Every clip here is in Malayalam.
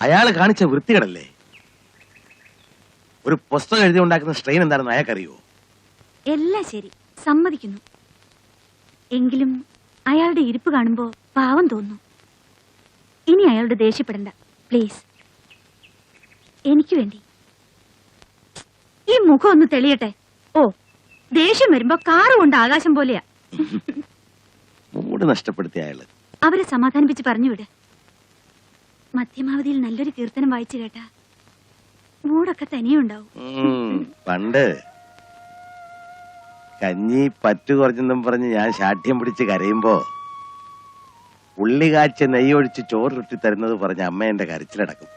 അയാൾ കാണിച്ച വൃത്തികളല്ലേ ഒരു പുസ്തകം എഴുതി ഉണ്ടാക്കുന്ന സ്ട്രെയിൻ എന്താണെന്ന് അയാൾക്കറിയോ എല്ലാം ശരി. സമ്മതിക്കുന്നു. എങ്കിലും അയാളുടെ ഇരിപ്പ് കാണുമ്പോ പാവം തോന്നുന്നു. ഇനി അയാളുടെ ദേഷ്യപ്പെടണ്ട. പ്ലീസ് എനിക്ക് വേണ്ടി. ഈ മുഖം ഒന്ന് തെളിയട്ടെ? ഓ ദേഷ്യം വരുമ്പോ കാറ് കൊണ്ട് ആകാശം പോലെയാ. മൂട് നഷ്ടപ്പെടുത്തിയ അയാൾ. അവരെ സമാധാനിപ്പിച്ച് പറഞ്ഞുവിട്. മധ്യമാവധിയിൽ നല്ലൊരു കീർത്തനം വായിച്ചു കേട്ടാ. മൂടൊക്കെ തനിയുണ്ടാവും. പണ്ട്. കഞ്ഞി പറ്റു കുറഞ്ഞെന്നും പറഞ്ഞ് ഞാൻ ശാഠ്യം പിടിച്ച് കരയുമ്പോ ഉള്ളി കാച്ച നെയ്യൊഴിച്ച് ചോറിട്ടി തരുന്നത് പറഞ്ഞ അമ്മ എന്റെ കരച്ചിലടക്കും.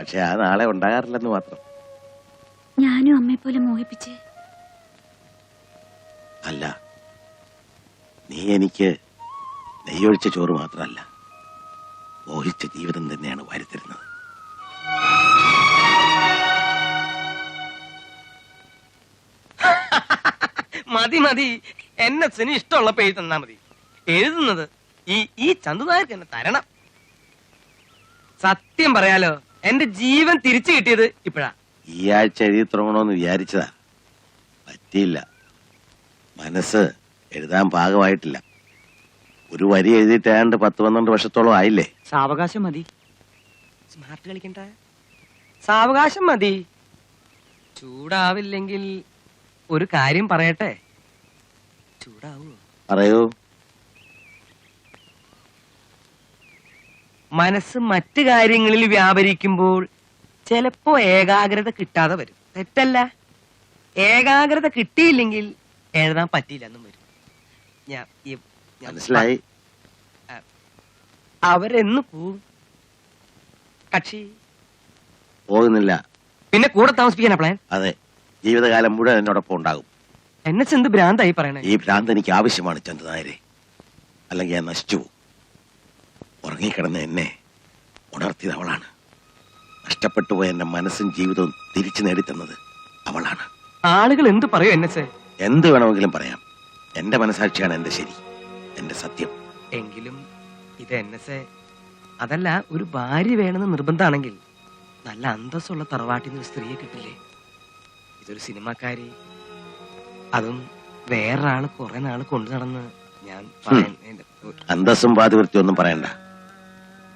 പക്ഷെ ആ നാളെ ഉണ്ടാകാറില്ലെന്ന് മാത്രം. ഞാനും അമ്മയെ പോലെ മോഹിപ്പിച്ച്. അല്ല. നീ എനിക്ക് നെയ്യൊഴിച്ച ചോറ് മാത്രമല്ല മോഹിച്ച ജീവിതം തന്നെയാണ് വാരിത്തരുന്നത്. മതി മതി. എന്നെ സിനി ഇഷ്ടമുള്ളപ്പോ എഴുതി തന്നാ മതി. എഴുതുന്നത് ഈ ഈ ചന്തുനായർക്ക് എന്നെ തരണം. സത്യം പറയാലോ എന്റെ ജീവൻ തിരിച്ചു കിട്ടിയത് ഇപ്പഴാ. ഈ ആഴ്ച എഴുതി തുടങ്ങണമെന്ന് വിചാരിച്ചതാ. പറ്റിയില്ല. മനസ്സ് എഴുതാൻ പാകമായിട്ടില്ല. ഒരു വരി എഴുതിയിട്ട് ഏതാണ്ട് പത്ത് പന്ത്രണ്ട് വർഷത്തോളം ആയില്ലേ? സാവകാശം മതി. സ്മാർട്ട് കളിക്കണ്ട. സാവകാശം മതി. ചൂടാവില്ലെങ്കിൽ ഒരു കാര്യം പറയട്ടെ? ചൂടാവൂ? പറയൂ. മനസ്സ് മറ്റു കാര്യങ്ങളിൽ വ്യാപരിക്കുമ്പോൾ ചിലപ്പോ ഏകാഗ്രത കിട്ടാതെ വരും. തെറ്റല്ല. ഏകാഗ്രത കിട്ടിയില്ലെങ്കിൽ എഴുതാൻ പറ്റിയില്ലെന്നും വരും. ഞാൻ മനസ്സിലായി? അവരെന്ന് പോവും കക്ഷി. പോകുന്നില്ല. പിന്നെ കൂടെ താമസിപ്പിക്കാനാ പ്ലാൻ അതെ. ജീവിതകാലം മുഴുവൻ എന്നോടൊപ്പം ഉണ്ടാകും. എന്നെ ചെന്ത് ഭ്രാന്തായി പറയണേ. ഈ ഭ്രാന്ത് എനിക്ക് ആവശ്യമാണ് ചന്ദനായരെ അല്ലെങ്കിൽ ഞാൻ നശിച്ചു പോകും. ഉറങ്ങിക്കിടന്ന എന്നെ ഉണർത്തിയത് അവളാണ്. നഷ്ടപ്പെട്ടു പോയ എന്റെ മനസ്സും ജീവിതവും തിരിച്ചു നേടിത്തന്നത് അവളാണ്. ആളുകൾ എന്ത് പറയും എന്നെ എന്ത് വേണമെങ്കിലും പറയാം. എന്റെ മനസാക്ഷിയാണ് എന്റെ ശരി. എന്റെ സത്യം. എങ്കിലും ഇത് എൻ എസ് എ അതല്ല ഒരു ഭാര്യ വേണമെന്ന് നിർബന്ധമാണെങ്കിൽ നല്ല അന്തസ്സുള്ള തറവാട്ടിൽ നിന്ന് സ്ത്രീയെ കിട്ടില്ലേ? ഇതൊരു സിനിമാക്കാരി. അതും വേറൊരാൾ കുറെ നാൾ കൊണ്ടു നടന്ന് ഞാൻ അന്തസ്സും പാതിവൃത്തിയൊന്നും പറയണ്ട.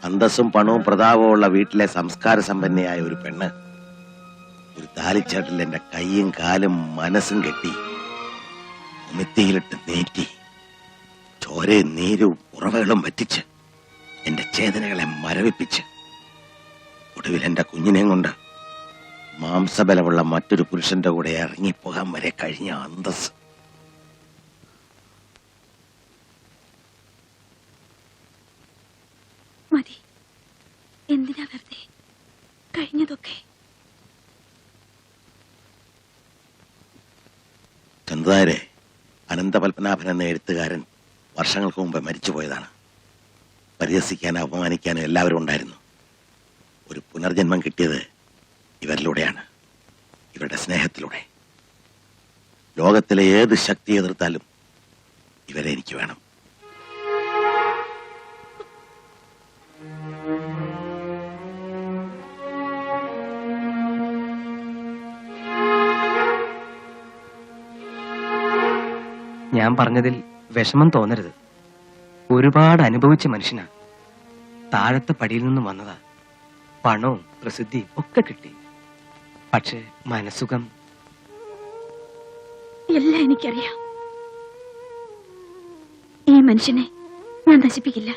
അന്തസ്സും പണവും പ്രതാപവും ഉള്ള വീട്ടിലെ സംസ്കാര സമ്പന്നയായ ഒരു പെണ്ണ് ഒരു താലിച്ചാട്ടിൽ എന്റെ കൈയും കാലും മനസ്സും കെട്ടി ഉമിത്തിയിലിട്ട് നീറ്റി ചോരയും നീരും ഉറവകളും വറ്റിച്ച് എന്റെ ചേതനകളെ മരവിപ്പിച്ച്. ഒടുവിൽ എന്റെ കുഞ്ഞിനെയും കൊണ്ട് മാംസബലമുള്ള മറ്റൊരു പുരുഷന്റെ കൂടെ ഇറങ്ങിപ്പോകാൻ വരെ കഴിഞ്ഞ അന്തസ്. മതി. എന്തിനാ വെറുതെ? കഴിഞ്ഞതൊക്കെ. ചന്ദാരെ അനന്തപത്മനാഭൻ എന്ന എഴുത്തുകാരൻ വർഷങ്ങൾക്ക് മുമ്പ് മരിച്ചുപോയതാണ്. പരിഹസിക്കാനും അപമാനിക്കാനും എല്ലാവരും ഉണ്ടായിരുന്നു. ഒരു പുനർജന്മം കിട്ടിയത് ഇവരിലൂടെയാണ് ഇവരുടെ സ്നേഹത്തിലൂടെ. ലോകത്തിലെ ഏത് ശക്തി എതിർത്താലും ഇവരെ എനിക്ക് വേണം. ഞാൻ പറഞ്ഞതിൽ വിഷമം തോന്നരുത്. ഒരുപാട് അനുഭവിച്ച മനുഷ്യനാ. താഴത്തെ പടിയിൽ നിന്നും വന്നതാ. പണവും പ്രസിദ്ധിയും ഒക്കെ കിട്ടി. പക്ഷേ മനസുഖം എല്ലാം എനിക്കറിയാം. ഈ മനുഷ്യനെ ഞാൻ നശിപ്പിക്കില്ല.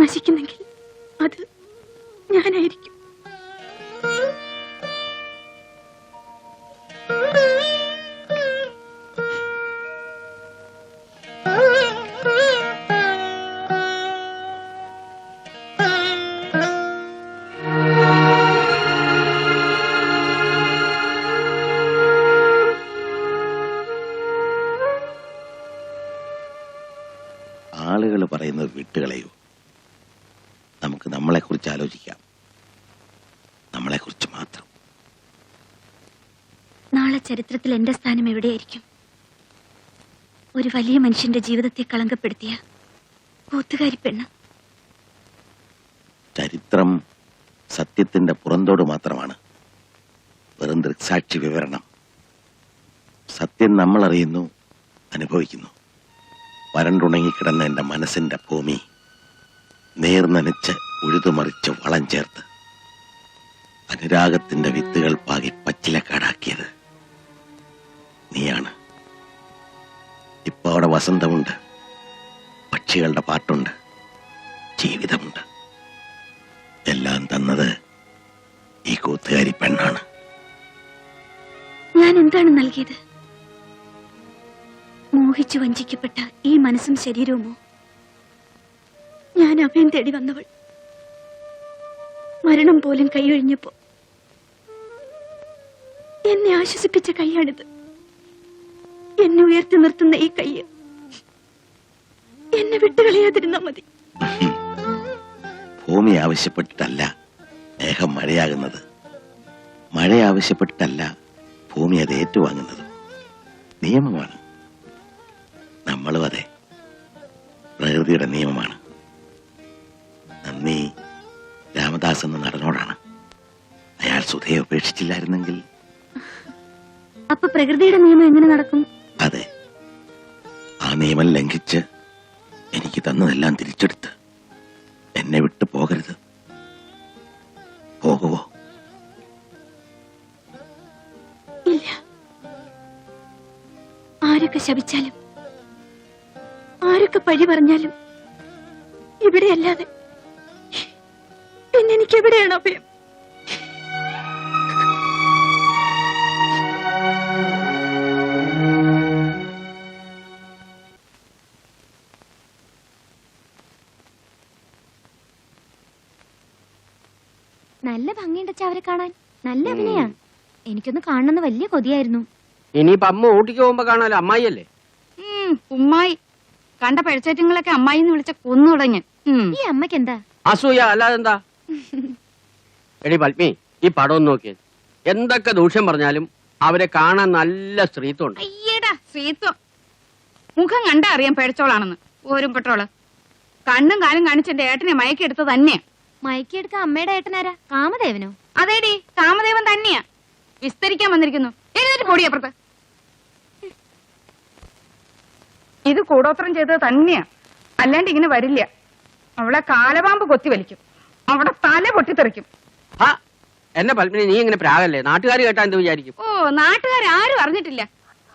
നശിക്കുന്നെങ്കിൽ അത് ഞാനായിരിക്കും. ആളുകൾ പറയുന്നത് വിട്ടുകളയൂ. നമുക്ക് നമ്മളെക്കുറിച്ച് ആലോചിക്കാം. നമ്മളെക്കുറിച്ച് മാത്രം. നാളെ ചരിത്രത്തിൽ എന്റെ സ്ഥാനം എവിടെയായിരിക്കും? ഒരു വലിയ മനുഷ്യന്റെ ജീവിതത്തെ കളങ്കപ്പെടുത്തിയ കൂത്തുകാരി പെണ്ണ്. ചരിത്രം സത്യത്തിന്റെ പുറന്തോട് മാത്രമാണ്. വെറും ദൃക്സാക്ഷി വിവരണം. സത്യം നമ്മൾ അറിയുന്നു അനുഭവിക്കുന്നു. വരണ്ടുണങ്ങിക്കിടന്ന എന്റെ മനസ്സിന്റെ ഭൂമി നേർനനച്ച് ഉഴുതുമറിച്ച് വളം ചേർത്ത് അനുരാഗത്തിന്റെ വിത്തുകൾ പാകി പച്ചിലക്കാടാക്കിയത് നീയാണ്. ഇപ്പൊ അവിടെ വസന്തമുണ്ട്. പക്ഷികളുടെ പാട്ടുണ്ട്. ജീവിതമുണ്ട്. എല്ലാം തന്നത് ഈ കൂത്തുകാരി പെണ്ണാണ്. ഞാൻ എന്താണ് നൽകിയത്? മോഹിച്ചു വഞ്ചിക്കപ്പെട്ട ഈ മനസ്സും ശരീരവുമോ? ഞാൻ അഭയം തേടി വന്നവൾ. മരണം പോലും കൈയൊഴിഞ്ഞപ്പോ എന്നെ ആശ്വസിപ്പിച്ച കൈയാണിത്. എന്നെ ഉയർത്തി നിർത്തുന്ന ഈ കൈ എന്നെ വിട്ടുകളയാതിരുന്നാ മതി. ഭൂമി ആവശ്യപ്പെട്ടിട്ടല്ല ദേഹം മഴയാകുന്നത്. മഴ ആവശ്യപ്പെട്ടിട്ടല്ല ഭൂമി അത് ഏറ്റുവാങ്ങുന്നത്. നിയമമാണ് നമ്മളും അതെ. പ്രകൃതിയുടെ നിയമമാണ്. നന്ദി. രാമദാസ് എന്ന നടനോടാണ്. അയാൾ സുധയെ ഉപേക്ഷിച്ചില്ലായിരുന്നെങ്കിൽ. അപ്പൊ പ്രകൃതിയുടെ നിയമം എങ്ങനെ നടക്കും? അതെ. ആ നിയമം ലംഘിച്ച് എനിക്ക് തന്നതെല്ലാം തിരിച്ചെടുത്ത് എന്നെ വിട്ടു പോകരുത്. പോകുവോ? ഇല്ല. ആരൊക്കെ ശപിച്ചാലും ആരൊക്കെ പഴി പറഞ്ഞാലും ഇവിടെയല്ലാതെ പിന്നെ എനിക്ക് എവിടെയാണ് അഭയം? നല്ല ഭംഗിയുണ്ട് അവരെ കാണാൻ. നല്ല അഭിനയാ. എനിക്കൊന്ന് കാണണമെന്ന് വലിയ കൊതിയായിരുന്നു. ഇനിയിപ്പോ അമ്മ ഊട്ടിക്ക് പോകുമ്പോ കാണാലോ? അമ്മായിയല്ലേ? അല്ലേ ഉമ്മായി. കണ്ട പഴിച്ചേറ്റങ്ങളൊക്കെ അമ്മായി എന്ന് വിളിച്ച കൊന്നു തുടങ്ങി ഈ അമ്മയ്ക്ക് എന്താ അസൂയ അല്ലാതെ എന്താ എടി പത്മി ഈ പടം നോക്കിയത് എന്തൊക്കെ ദൂഷ്യം പറഞ്ഞാലും അവരെ കാണാൻ നല്ല സ്ത്രീത്വമുണ്ട്. അയ്യടാ സ്ത്രീത്വം. മുഖം കണ്ടാ അറിയാം പേടിച്ചോളാണെന്ന്. ഓരും പെട്ടോൾ കണ്ണും കാലും കാണിച്ച് എന്റെ ഏട്ടനെ മയക്കെടുത്ത് തന്നെയാ. മയക്കിയെടുക്ക അമ്മയുടെ ഏട്ടനാരാ? കാമദേവനോ? അതേടി കാമദേവൻ തന്നെയാ. വിസ്തരിക്കാൻ വന്നിരിക്കുന്നു. എഴുന്നേറ്റ് പൊടി ഇത് കൂടോത്രം ചെയ്തത് തന്നെയാ. അല്ലാണ്ട് ഇങ്ങനെ വരില്ല. അവളെ കാലപാമ്പ് കൊത്തി വലിക്കും. അവിടെ തല പൊട്ടിത്തെറിക്കും. ആ എന്നെ പത്മിനി നീ ഇങ്ങനെ പ്രാകല്ലേ നാട്ടുകാർ കേട്ടാ എന്ത് വിചാരിക്കും? ഓ നാട്ടുകാരും അറിഞ്ഞിട്ടില്ല.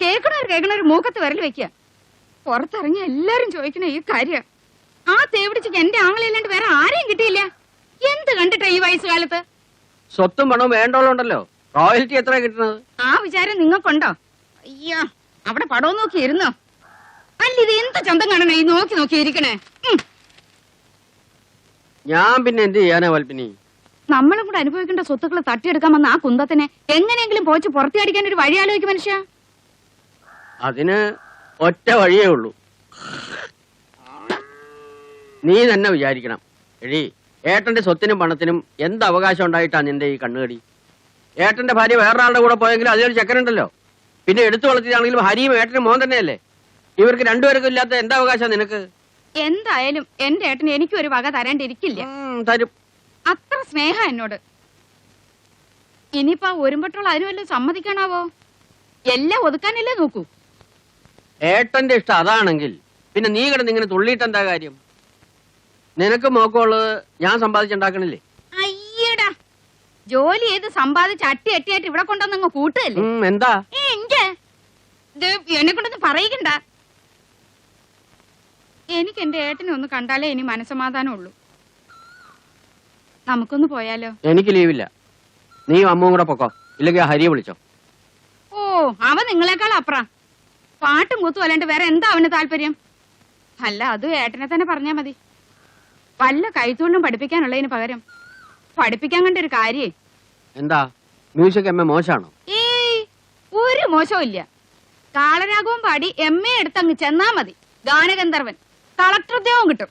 കേൾക്കണവർ കേൾക്കണവർ മൂക്കത്ത് വിരൽ വെക്കുക പുറത്തിറങ്ങി എല്ലാരും ചോദിക്കണ ഈ കാര്യം. ആ തേവിടിച്ചക്ക് എന്റെ ആങ്ങളില്ലാണ്ട് വേറെ ആരെയും കിട്ടിയില്ല. എന്ത് കണ്ടിട്ടാ ഈ വയസ്സുകാലത്ത്? സ്വത്തും പണവും വേണ്ടോളുണ്ടല്ലോ റോയൽറ്റി എത്ര കിട്ടുന്നത്? ആ വിചാരം നിങ്ങൾക്കുണ്ടോ? അയ്യോ അവിടെ പടവും നോക്കി ഇരുന്നോ അല്ല ഇത് എന്ത് ചന്തം കാണണേ? നോക്കി നോക്കി ഇരിക്കണേ. ഞാൻ പിന്നെ എന്ത് ചെയ്യാനാ വൽപ്പിനി? നമ്മളും കൂടെ അനുഭവിക്കേണ്ട സ്വത്തുക്കൾ തട്ടിയെടുക്കാൻ വന്ന ആ കുന്തത്തിനെ എങ്ങനെയെങ്കിലും പോച്ച് പുറത്തിയടിക്കാൻ ഒരു വഴി ആലോചിക്കും മനുഷ്യ. അതിന് ഒറ്റ വഴിയേ ഉള്ളൂ. നീ തന്നെ വിചാരിക്കണം. എഴി ഏട്ടന്റെ സ്വത്തിനും പണത്തിനും എന്ത് അവകാശം ഉണ്ടായിട്ടാ നിന്റെ ഈ കണ്ണുകടി? ഏട്ടന്റെ ഭാര്യ വേറൊരാളുടെ കൂടെ പോയെങ്കിലും അതിലൊരു ചെക്കനുണ്ടല്ലോ പിന്നെ എടുത്തു വളർത്തിയാണെങ്കിലും ഹരിയും ഏട്ടനും മോൻ തന്നെയല്ലേ? ഇവർക്ക് രണ്ടുപേർക്കും ഇല്ലാത്ത എന്താ അവകാശം നിനക്ക്? എന്തായാലും എന്റെ ഏട്ടന് എനിക്കും ഒരു വക തരാണ്ടിരിക്കില്ല തരും. അത്ര സ്നേഹ എന്നോട്. ഇനിയിപ്പോ ഒരുമ്പട്ടോൾ ആരും വല്ലതും സമ്മതിക്കണാവോ? എല്ലാം ഒതുക്കാനല്ലേ നോക്കൂ. ഏട്ടന്റെ ഇഷ്ടം അതാണെങ്കിൽ പിന്നെ നീ കിടന്ന് ഇങ്ങനെ തുള്ളിയിട്ട് എന്താ കാര്യം? നിനക്ക് മോക്കമുള്ളത് ഞാൻ സമ്പാദിച്ചുണ്ടാക്കണില്ലേ? അയ്യടാ. ജോലി ചെയ്ത് സമ്പാദിച്ച് അട്ടി അട്ടിയായിട്ട് ഇവിടെ കൊണ്ടുവന്നങ്ങ് കൂട്ടുകയല്ലേ? ഉം, എന്താ? എന്നെ കൊണ്ടൊന്നും പറയിക്കണ്ട. എനിക്ക് എന്റെ ഏട്ടനെ ഒന്ന് കണ്ടാലേ ഇനി മനസമാധാനം ഉള്ളൂ നമുക്കൊന്ന് പോയാലോ? എനിക്ക് ലീവില്ല. നീ അമ്മും കൂടെ പൊക്കോ. ഇല്ലെങ്കിൽ ഹരിയെ വിളിച്ചോ. ഓ അവ നിങ്ങളെക്കാൾ അപ്ര പാട്ടും കൂത്തും അല്ലാണ്ട് വേറെ എന്താ അവന് താല്പര്യം? അല്ല അത് ഏട്ടനെ തന്നെ പറഞ്ഞാ മതി. വല്ല കൈത്തൊണ്ടും പഠിപ്പിക്കാനുള്ളതിന് പകരം പഠിപ്പിക്കാൻ കണ്ട ഒരു കാര്യേ. എന്താ? മ്യൂസിക് എം എ മോശമാണോ ഏയ് ഒരു മോശവും ഇല്ല. കാളരാഗവും പാടി എം എ എടുത്തങ്ങ് ചെന്നാ മതി. ഗാനഗന്ധർവൻ. കളക്ടർ ഉദ്യോഗം കിട്ടും.